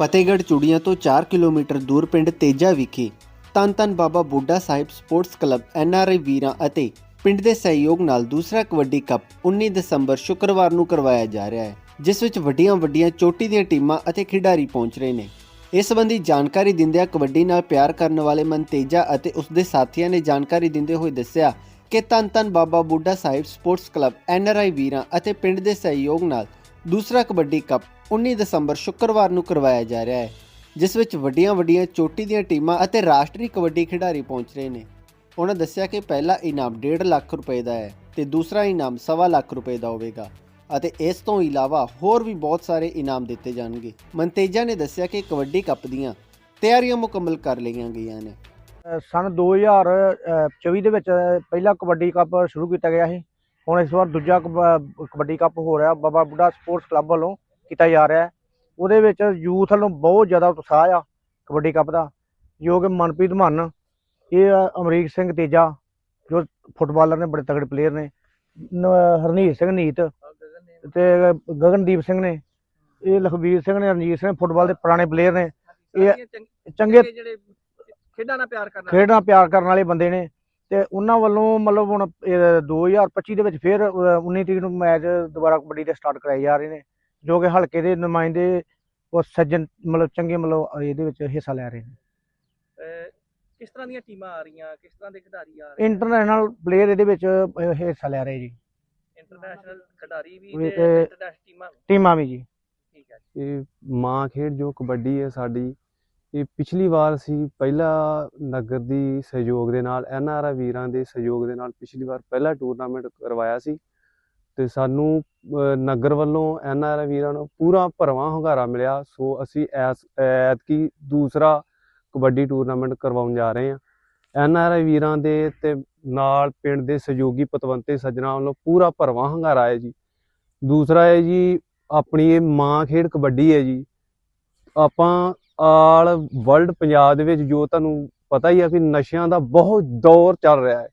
ਫਤਿਹਗੜ੍ਹ ਚੂੜੀਆਂ ਤੋਂ 4 ਕਿਲੋਮੀਟਰ ਦੂਰ ਪਿੰਡ ਤੇਜਾ ਵਿਖੇ ਧੰਨ ਧੰਨ Baba Buddha Sahib sports club NRI ਵੀਰਾਂ ਅਤੇ ਪਿੰਡ ਦੇ ਸਹਿਯੋਗ ਨਾਲ ਦੂਸਰਾ ਕਬੱਡੀ ਕੱਪ 19 ਦਸੰਬਰ ਸ਼ੁੱਕਰਵਾਰ ਨੂੰ ਕਰਵਾਇਆ ਜਾ ਰਿਹਾ ਹੈ, ਜਿਸ ਵਿੱਚ ਵੱਡੀਆਂ-ਵੱਡੀਆਂ ਚੋਟੀ ਦੀਆਂ ਟੀਮਾਂ ਅਤੇ ਖਿਡਾਰੀ ਪਹੁੰਚ ਰਹੇ ਨੇ। ਇਸ ਸੰਬੰਧੀ ਜਾਣਕਾਰੀ ਦਿੰਦਿਆਂ ਕਬੱਡੀ ਨਾਲ ਪਿਆਰ ਕਰਨ ਵਾਲੇ ਮਨ ਤੇਜਾ ਅਤੇ ਉਸ ਦੇ ਸਾਥੀਆਂ ਨੇ ਜਾਣਕਾਰੀ ਦਿੰਦੇ ਹੋਏ ਦੱਸਿਆ ਕਿ ਧੰਨ ਧੰਨ Baba Buddha Sahib sports club NRI ਵੀਰਾਂ ਅਤੇ ਪਿੰਡ ਦੇ ਸਹਿਯੋਗ ਨਾਲ ਦੂਸਰਾ ਕਬੱਡੀ ਕੱਪ 19 ਦਸੰਬਰ ਸ਼ੁੱਕਰਵਾਰ ਨੂੰ ਕਰਵਾਇਆ ਜਾ ਰਿਹਾ ਹੈ ਜਿਸ ਵਿੱਚ ਵੱਡੀਆਂ-ਵੱਡੀਆਂ ਚੋਟੀ ਦੀਆਂ ਟੀਮਾਂ ਅਤੇ ਰਾਸ਼ਟਰੀ ਕਬੱਡੀ ਖਿਡਾਰੀ ਪਹੁੰਚ ਰਹੇ ਨੇ। ਉਹਨਾਂ ਦੱਸਿਆ ਕਿ ਪਹਿਲਾ ਇਨਾਮ 1.5 ਲੱਖ ਰੁਪਏ ਦਾ ਹੈ ਤੇ ਦੂਸਰਾ ਇਨਾਮ ਸਵਾ ਲੱਖ ਰੁਪਏ ਦਾ ਹੋਵੇਗਾ ਅਤੇ ਇਸ ਤੋਂ ਇਲਾਵਾ ਹੋਰ ਵੀ ਬਹੁਤ ਸਾਰੇ ਇਨਾਮ ਦਿੱਤੇ ਜਾਣਗੇ। ਮਨਤੇਜਾ ਨੇ ਦੱਸਿਆ ਕਿ ਕਬੱਡੀ ਕੱਪ ਦੀਆਂ ਤਿਆਰੀਆਂ ਮੁਕੰਮਲ ਕਰ ਲਈਆਂ ਗਈਆਂ ਨੇ। ਅ, ਸਨ 2024 ਦੇ ਵਿੱਚ ਪਹਿਲਾ ਕਬੱਡੀ ਕੱਪ ਸ਼ੁਰੂ ਕੀਤਾ ਗਿਆ ਸੀ। ਹੁਣ ਇਸ ਵਾਰ ਦੂਜਾ ਕਬ- ਕਬੱਡੀ ਕੱਪ ਹੋ ਰਿਹਾ। ਬਾਬਾ ਬੁੱਢਾ ਸਪੋਰਟਸ ਕਲੱਬ ਵੱਲੋਂ ਕੀਤਾ ਜਾ ਰਿਹਾ ਹੈ। ਉਹਦੇ ਵਿੱਚ ਯੂਥ ਵੱਲੋਂ ਬਹੁਤ ਜ਼ਿਆਦਾ ਉਤਸ਼ਾਹ ਆ ਕਬੱਡੀ ਕੱਪ ਦਾ ਜੋ ਕਿ ਮਨਪ੍ਰੀਤ ਮਨ ਇਹ ਅਮਰੀਕ ਸਿੰਘ ਤੇਜਾ ਜੋ ਫੁੱਟਬਾਲਰ ਨੇ ਬੜੇ ਤਗੜੇ ਪਲੇਅਰ ਨੇ ਹਰਨੀਤ ਸਿੰਘ ਨੀਤ ਤੇ ਗਗਨਦੀਪ ਸਿੰਘ ਨੇ ਇਹ ਲਖਬੀਰ ਸਿੰਘ ਨੇ ਰਣਜੀਤ ਸਿੰਘ ਫੁੱਟਬਾਲ ਦੇ ਪੁਰਾਣੇ ਪਲੇਅਰ ਨੇ। ਇਹ ਚੰਗੇ ਜਿਹੜੇ ਖੇਡਾਂ ਨਾਲ ਪਿਆਰ ਕਰਨਾ। ਖੇਡ ਨਾਲ ਪਿਆਰ ਕਰਨ ਵਾਲੇ ਬੰਦੇ ਨੇ ਤੇ ਉਹਨਾਂ ਵੱਲੋਂ ਮਤਲਬ ਹੁਣ ਇਹ 2025 ਦੇ ਵਿੱਚ ਫਿਰ ਅਹ, 19 ਤਰੀਕ ਨੂੰ ਮੈਚ ਦੁਬਾਰਾ ਕਬੱਡੀ ਦੇ ਸਟਾਰਟ ਕਰਾਏ ਜਾ ਰਹੇ ਨੇ। ਜੋ ਕਿ ਹਲਕੇ ਦੇ ਨੁਮਾਇੰਦੇ ਉਹ ਸੱਜਣ ਮਤਲਬ ਚੰਗੇ ਮਤਲਬ ਇਹਦੇ ਵਿੱਚ ਹਿੱਸਾ ਲੈ ਰਹੇ ਨੇ। ਅਹ, ਕਿਸ ਤਰ੍ਹਾਂ ਦੀਆਂ ਟੀਮਾਂ ਆ ਰਹੀਆਂ? ਕਿਸ ਤਰ੍ਹਾਂ ਦੇ ਖਿਡਾਰੀ ਆ ਰਹੇ ਇੰਟਰਨੈਸ਼ਨਲ ਪਲੇਅਰ ਇਹਦੇ ਵਿੱਚ ਅਹ, ਹਿੱਸਾ ਲੈ ਰਹੇ ਜੀ। ਇੰਟਰਨੈਸ਼ਨਲ ਖਿਡਾਰੀ ਵੀ ਵੀ ਤੇ ਤੇ- ਇੰਟਰਨੈਸ਼ਨਲ ਟੀਮਾਂ ਵੀ। ਟੀਮਾਂ ਵੀ ਜੀ। ਠੀਕ ਹੈ। ਇਹ ਮਾਂ ਖੇਡ ਜੋ ਕਬੱਡੀ ਹੈ ਸਾਡੀ ਇਹ ਪਿਛਲੀ ਵਾਰ ਸੀ ਪਹਿਲਾ ਨਗਰ ਦੀ ਸਹਿਯੋਗ ਦੇ ਨਾਲ ਐਨਆਰਆ ਵੀਰਾਂ ਦੇ ਸਹਿਯੋਗ ਦੇ ਨਾਲ ਪਿਛਲੀ ਵਾਰ ਪਹਿਲਾ ਟੂਰਨਾਮੈਂਟ ਕਰਵਾਇਆ ਸੀ। ਤੇ ਸਾਨੂੰ ਨਗਰ ਵੱਲੋਂ ਐਨਆਰਆ ਵੀਰਾਂ ਨੂੰ ਪੂਰਾ ਭਰਵਾਂ ਹੁੰਗਾਰਾ ਮਿਲਿਆ। ਸੋ ਅਸੀਂ ਐਸ, ਐਤਕੀ ਦੂਸਰਾ ਕਬੱਡੀ ਟੂਰਨਾਮੈਂਟ ਕਰਵਾਉਣ ਜਾ ਰਹੇ ਹਾਂ। ਐਨਆਰਆਈ ਵੀਰਾਂ ਦੇ ਤੇ ਨਾਲ ਪਿੰਡ ਦੇ ਸਹਿਯੋਗੀ ਪਤਵੰਤੇ ਸੱਜਣਾ ਵੱਲੋਂ ਪੂਰਾ ਭਰਵਾਂ ਹੰਗਾਰਾ ਹੈ ਜੀ। ਦੂਸਰਾ ਹੈ ਜੀ, ਆਪਣੀ ਇਹ ਮਾਂ ਖੇਡ ਕਬੱਡੀ ਹੈ ਜੀ। ਆਪਾਂ ਆਲ ਵਰਲਡ ਪੰਜਾਬ ਦੇ ਵਿੱਚ ਜੋ ਤੁਹਾਨੂੰ ਪਤਾ ਹੀ ਆ ਕਿ ਨਸ਼ਿਆਂ ਦਾ ਬਹੁਤ ਦੌਰ ਚੱਲ ਰਿਹਾ ਹੈ।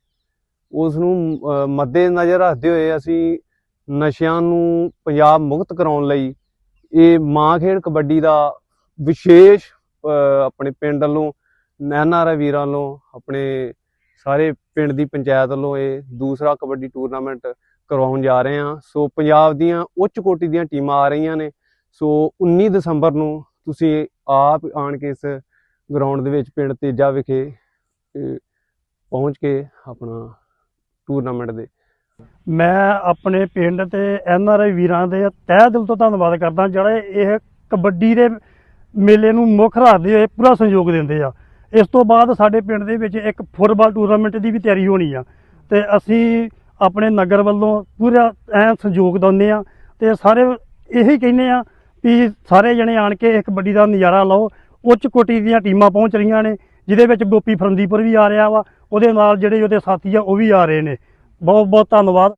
ਉਸ ਨੂੰ ਮੱਦੇ ਨਜ਼ਰ ਰੱਖਦੇ ਹੋਏ ਅਸੀਂ ਨਸ਼ਿਆਂ ਨੂੰ ਪੰਜਾਬ ਮੁਕਤ ਕਰਾਉਣ ਲਈ ਇਹ ਮਾਂ ਖੇਡ ਕਬੱਡੀ ਦਾ ਵਿਸ਼ੇਸ਼ ਆਪਣੇ ਪਿੰਡ ਵੱਲੋਂ ਨੈਨਾਰਾ ਵੀਰਾਂ ਵੱਲੋਂ, ਆਪਣੇ ਸਾਰੇ ਪਿੰਡ ਦੀ ਪੰਚਾਇਤ ਵੱਲੋਂ ਇਹ ਦੂਸਰਾ ਕਬੱਡੀ ਟੂਰਨਾਮੈਂਟ ਕਰਵਾਉਣ ਜਾ ਰਹੇ ਹਾਂ। ਸੋ ਪੰਜਾਬ ਦੀਆਂ ਉੱਚ ਕੋਟੀ ਦੀਆਂ ਟੀਮਾਂ ਆ ਰਹੀਆਂ ਨੇ। ਸੋ 19 ਦਸੰਬਰ ਨੂੰ ਤੁਸੀਂ ਆਪ ਆਣ ਕੇ ਇਸ ਗਰਾਊਂਡ ਦੇ ਵਿੱਚ ਪਿੰਡ ਤੇਜਾ ਵਿਖੇ ਪਹੁੰਚ ਕੇ ਆਪਣਾ ਟੂਰਨਾਮੈਂਟ ਦੇ ਮੈਂ ਆਪਣੇ ਪਿੰਡ ਤੇ ਐਨ ਆਰ ਆਈ ਵੀਰਾਂ ਦੇ ਤਹਿ ਦਿਲ ਤੋਂ ਧੰਨਵਾਦ ਕਰਦਾ ਜਿਹੜੇ ਇਹ ਕਬੱਡੀ ਦੇ ਮੇਲੇ ਨੂੰ ਮੁੱਖ ਰੱਖਦੇ ਹੋਏ ਪੂਰਾ ਸਹਿਯੋਗ ਦਿੰਦੇ ਆ। ਇਸ ਤੋਂ ਬਾਅਦ ਸਾਡੇ ਪਿੰਡ ਦੇ ਵਿੱਚ ਇੱਕ ਫੁੱਟਬਾਲ ਟੂਰਨਾਮੈਂਟ ਦੀ ਵੀ ਤਿਆਰੀ ਹੋਣੀ ਆ ਤੇ ਅਸੀਂ ਆਪਣੇ ਨਗਰ ਵੱਲੋਂ ਪੂਰਾ ਐ ਸਹਿਯੋਗ ਦਿੰਦੇ ਆ ਤੇ ਸਾਰੇ ਇਹੀ ਕਹਿੰਦੇ ਆ ਵੀ ਸਾਰੇ ਜਣੇ ਆਣ ਕੇ ਇਹ ਕਬੱਡੀ ਦਾ ਨਜ਼ਾਰਾ ਲਓ। ਉੱਚ ਕੋਟੀ ਦੀਆਂ ਟੀਮਾਂ ਪਹੁੰਚ ਰਹੀਆਂ ਨੇ, ਜਿਹਦੇ ਵਿੱਚ ਗੋਪੀ ਫਰੰਦੀਪੁਰ ਵੀ ਆ ਰਿਹਾ ਵਾ, ਉਹਦੇ ਨਾਲ ਜਿਹੜੇ ਉਹਦੇ ਸਾਥੀ ਆ, ਉਹ ਵੀ ਆ ਰਹੇ ਨੇ। ਬਹੁਤ ਬਹੁਤ ਧੰਨਵਾਦ।